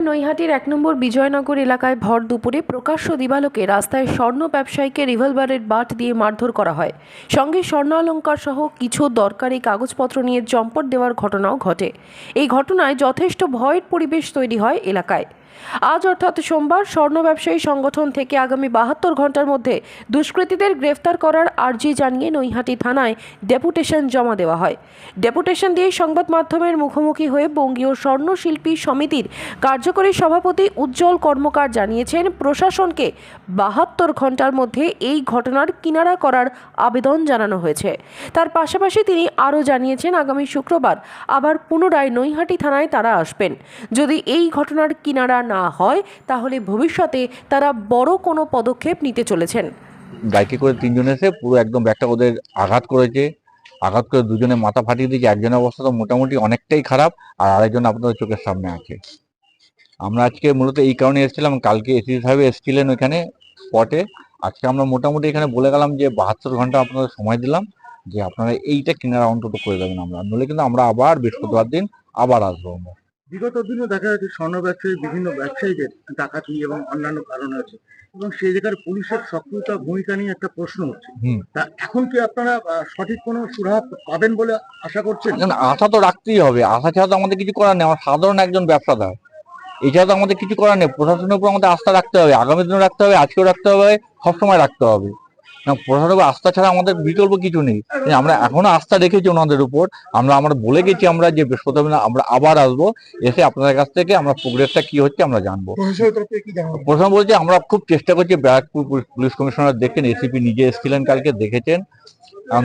নৈহাটির এক নম্বর বিজয়নগর এলাকায় ভর দুপুরে প্রকাশ্য দিবালোকে রাস্তায় স্বর্ণ ব্যবসায়ীকে রিভলভারের বাট দিয়ে মারধর করা হয়। সঙ্গে স্বর্ণালঙ্কার সহ কিছু দরকারি কাগজপত্র নিয়ে চম্পট দেওয়ার ঘটনাও ঘটে। এই ঘটনায় যথেষ্ট ভয়ের পরিবেশ তৈরি হয় এলাকায়। আজ অর্থাৎ সোমবার স্বর্ণ ব্যবসায়ী সংগঠন থেকে আগামী বাহাত্তর ঘণ্টার মধ্যে দুষ্কৃতীদের গ্রেফতার করার আর্জি জানিয়ে নৈহাটি থানায় ডেপুটেশন জমা দেওয়া হয়। ডেপুটেশন দিয়ে সংবাদ মাধ্যমের মুখোমুখি হয়ে বঙ্গীয় স্বর্ণশিল্পী সমিতির কার্যকরী সভাপতি উজ্জ্বল কর্মকার জানিয়েছেন, প্রশাসনকে বাহাত্তর ঘণ্টার মধ্যে এই ঘটনার কিনারা করার আবেদন জানানো হয়েছে। তার পাশাপাশি তিনি আরও জানিয়েছেন, আগামী শুক্রবার আবার পুনরায় নৈহাটি থানায় তারা আসবেন। যদি এই ঘটনার কিনারা না হয়, তাহলে ভবিষ্যতে তারা বড় কোনো পদক্ষেপ নিতে চলেছেন। বাইকে করে তিনজন এসে পুরো একদম ব্যাগটা ওদের আঘাত করেছে। আঘাত করে দুজনে মাথা ফাটিয়ে দিয়েছে। একজনের অবস্থা তো মোটামুটি অনেকটাই খারাপ, আর আরেকজন আপনাদের চোখের সামনে আছে। আমরা আজকে মূলত এই কারণে এসেছিলাম, কালকে এসি সাহেব এসেছিলেন ওইখানে স্পটে। আজকে আমরা মোটামুটি এখানে বলে গেলাম যে বাহাত্তর ঘণ্টা আপনাদের সময় দিলাম, যে আপনারা এইটা কিনারা অন্তত করে দেবেন আমরা। নইলে কিন্তু আমরা আবার বৃহস্পতিবার দিন আবার আসব আমরা। বিগত দিনে দেখা যাচ্ছে স্বর্ণ ব্যবসায়ী বিভিন্ন ব্যবসায়ীদের ডাকাতি এবং অন্যান্য কারণ আছে। এবং সেই জায়গার পুলিশের সক্রিয়তা ভূমিকা নিয়ে একটা প্রশ্ন হচ্ছে। তা এখন কি আপনারা সঠিক কোনো সুরাহা পাবেন বলে আশা করছেন? না, না, আশা তো রাখতেই হবে। আশা ছাড়া তো আমাদের কিছু করার নেই। আমার সাধারণ একজন ব্যবসাদার। এছাড়া তো আমাদের কিছু করার নেই। প্রশাসনের উপর আমাদের আস্থা রাখতে হবে। আগামী দিনে রাখতে হবে আজকেও রাখতে হবে সবসময় রাখতে হবে। না আস্থা ছাড়া আমাদের বিকল্প কিছু নেই। আমরা এখনও আস্থা রেখেছি ওনাদের উপর। আমরা আমরা বলে গেছি আমরা যে বৃহস্পতিবার আমরা আবার আসব। এসে আপনাদের কাছ থেকে আমরা প্রোগ্রেসটা কি হচ্ছে আমরা জানব। প্রশাসন বলছে আমরা খুব চেষ্টা করছি ব্যারাকপুর পুলিশ- কমিশনার দেখেন এসিপি নিজে এসেছিলেন কালকে দেখেছেন।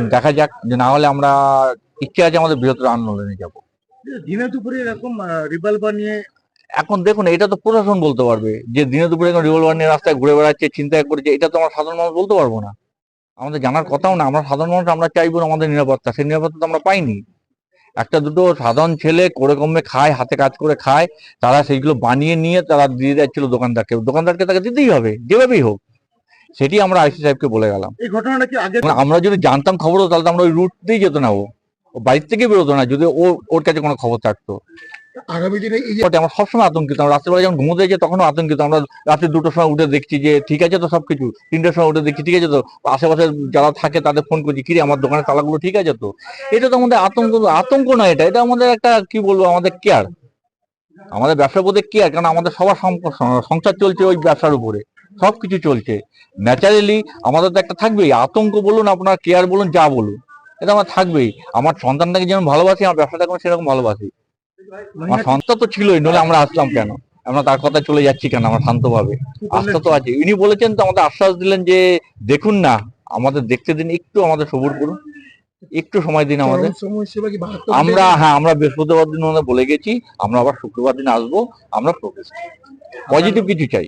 দেখা যাক যে না হলে আমরা ইচ্ছে আছে আমাদের বৃহত্তর আন্দোলনে যাব। দিনে দুপুরে এরকম রিভলভার নিয়ে এখন দেখুন এটা তো প্রশাসন বলতে পারবে। যে দিনে দুপুরে এখন রিভলভার নিয়ে রাস্তায় ঘুরে বেড়াচ্ছে চিন্তা করছে এটা তো আমরা সাধারণ মানুষ বলতে পারব না। আমাদের জানার কথাও না আমরা সাধারণ মানুষ আমরা চাইব আমাদের নিরাপত্তা সেই নিরাপত্তা তো আমরা পাইনি। একটা দুটো সাধারণ ছেলে করে কমে খায় হাতে কাজ করে খায় তারা সেইগুলো বানিয়ে নিয়ে তারা দিয়ে যাচ্ছিল দোকানদারকে। দোকানদারকে তাকে দিতেই হবে যেভাবেই হোক। সেটি আমরা আইসি সাহেবকে বলে গেলাম। এই ঘটনাটা কি আগে মানে আমরা যদি জানতাম খবর হতো, তাহলে তো আমরা ওই রুট দিয়েই যেত না ও। ও বাড়ির থেকে বেরোতো না যদি ও ওর কাছে কোনো খবর থাকতো। আগামী দিনে এই আমরা সবসময় আতঙ্কিত। আমরা রাত্রেবেলা যখন ঘুমোতে যাই, তখনও আতঙ্কিত। আমরা রাত্রি দুটোর সময় উঠে দেখছি যে, ঠিক আছে তো সবকিছু। তিনটার সময় উঠে দেখছি, ঠিক আছে তো। আশেপাশে যারা থাকে তাদের ফোন করছি কিরে আমার দোকানের তালাগুলো ঠিক আছে তো? এটা তো আমাদের আতঙ্ক আতঙ্ক নয় এটা। এটা আমাদের একটা, কি বলব, আমাদের কেয়ার আমাদের ব্যবসার প্রতি কেয়ার কারণ আমাদের সবার সংসার চলছে ওই ব্যবসার উপরে। সবকিছু চলছে। ন্যাচারালি আমাদের তো একটা থাকবেই। আতঙ্ক বলুন, আপনার কেয়ার বলুন, যা বলুন, এটা আমার থাকবেই। আমার সন্তানটাকে যেমন ভালোবাসি, আমার ব্যবসাটাকে সেরকম ভালোবাসি। আমার সন্তান তো ছিলই নইলে আমরা আসলাম কেন? আমরা তার কথা চলে যাচ্ছি কেন? আমরা শান্ত ভাবে আস্থা তো আছে। উনি বলেছেন তো আমাদের আশ্বাস দিলেন যে দেখুন না আমাদের দেখতে দিন একটু আমাদের সবুর করুন। একটু সময় দিন আমাদের। আমরা হ্যাঁ আমরা বৃহস্পতিবার দিন বলে গেছি আমরা আবার শুক্রবার দিন আসব আমরা পজিটিভ কিছু চাই।